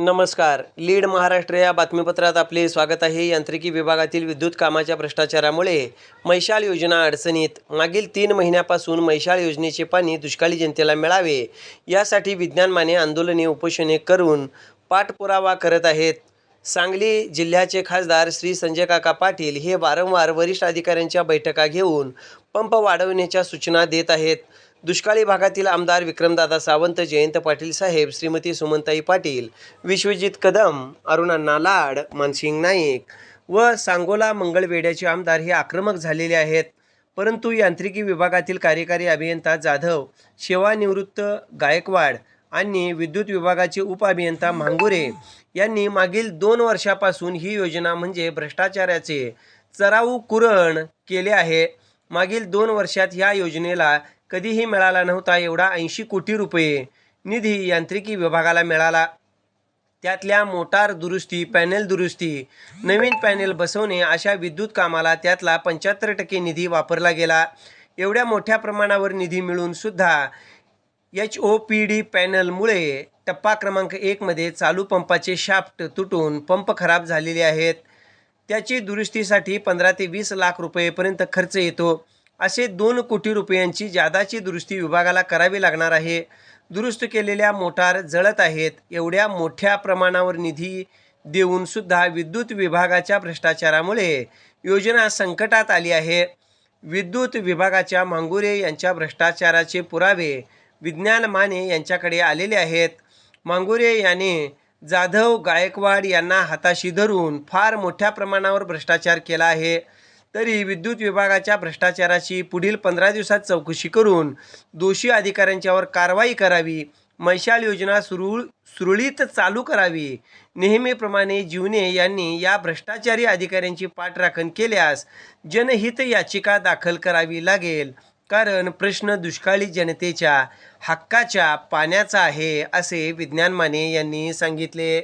नमस्कार. लीड महाराष्ट्र या बातमीपत्रात आपले स्वागत आहे. यांत्रिकी विभागातील विद्युत कामाच्या भ्रष्टाचारामुळे मैशाळ योजना अडचणीत. मागील तीन महिन्यापासून मैशाळ योजनेचे पाणी दुष्काळी जनतेला मिळावे यासाठी विज्ञान माने आंदोलने उपोषणे करून पाठपुरावा करत आहेत. सांगली जिल्ह्याचे खासदार श्री संजय काका पाटील हे वारंवार वरिष्ठ अधिकाऱ्यांच्या बैठका घेऊन पंप वाढवण्याच्या सूचना देत आहेत. दुष्काळी भागातील आमदार विक्रमदादा सावंत जयंत पाटील साहेब श्रीमती सुमनताई पाटील विश्वजित कदम अरुणांना लाड मानसिंग नाईक व सांगोला मंगळवेड्याचे आमदार हे आक्रमक झालेले आहेत. परंतु यांत्रिकी विभागातील कार्यकारी अभियंता जाधव सेवानिवृत्त गायकवाड आणि विद्युत विभागाचे उपअभियंता मांगुरे यांनी मागील दोन वर्षापासून ही योजना म्हणजे भ्रष्टाचाराचे चराऊ कुरण केले आहे. मागील दोन वर्षात ह्या योजनेला कधीही मिळाला नव्हता एवढा ऐंशी कोटी रुपये. निधी यांत्रिकी विभागाला मिळाला. त्यातल्या मोटार दुरुस्ती पॅनेल दुरुस्ती नवीन पॅनेल बसवणे अशा विद्युत कामाला त्यातला पंच्याहत्तर टक्के निधी वापरला गेला. एवढ्या मोठ्या प्रमाणावर निधी मिळून सुद्धा एच ओ पी डी पॅनलमुळे टप्पा क्रमांक एकमध्ये चालू पंपाचे शाफ्ट तुटून पंप खराब झालेले आहेत. त्याची दुरुस्तीसाठी पंधरा ते वीस लाख रुपयेपर्यंत खर्च येतो. असे दोन कोटी रुपयांची जादाची दुरुस्ती विभागाला करावी लागणार आहे. दुरुस्त केलेल्या मोटार जळत आहेत. एवढ्या मोठ्या प्रमाणावर निधी देऊन सुद्धा विद्युत विभागाच्या भ्रष्टाचारामुळे योजना संकटात आली आहे. विद्युत विभागाच्या मांगुरे यांच्या भ्रष्टाचाराचे पुरावे विज्ञान माने यांच्याकडे आलेले आहेत. मांगुरे याने जाधव गायकवाड यांना हाताशी धरून फार मोठ्या प्रमाणावर भ्रष्टाचार केला आहे. तरी विद्युत विभागाच्या भ्रष्टाचाराची पुढील पंधरा दिवसात चौकशी करून दोषी अधिकाऱ्यांच्यावर कारवाई करावी मैशाल योजना सुरू सुरळीत चालू करावी. नेहमीप्रमाणे जीवने यांनी या भ्रष्टाचारी अधिकाऱ्यांची पाठराखण केल्यास जनहित याचिका दाखल करावी लागेल. कारण प्रश्न दुष्काळी जनतेच्या हक्काच्या पाण्याचा आहे असे विज्ञान माने यांनी सांगितले.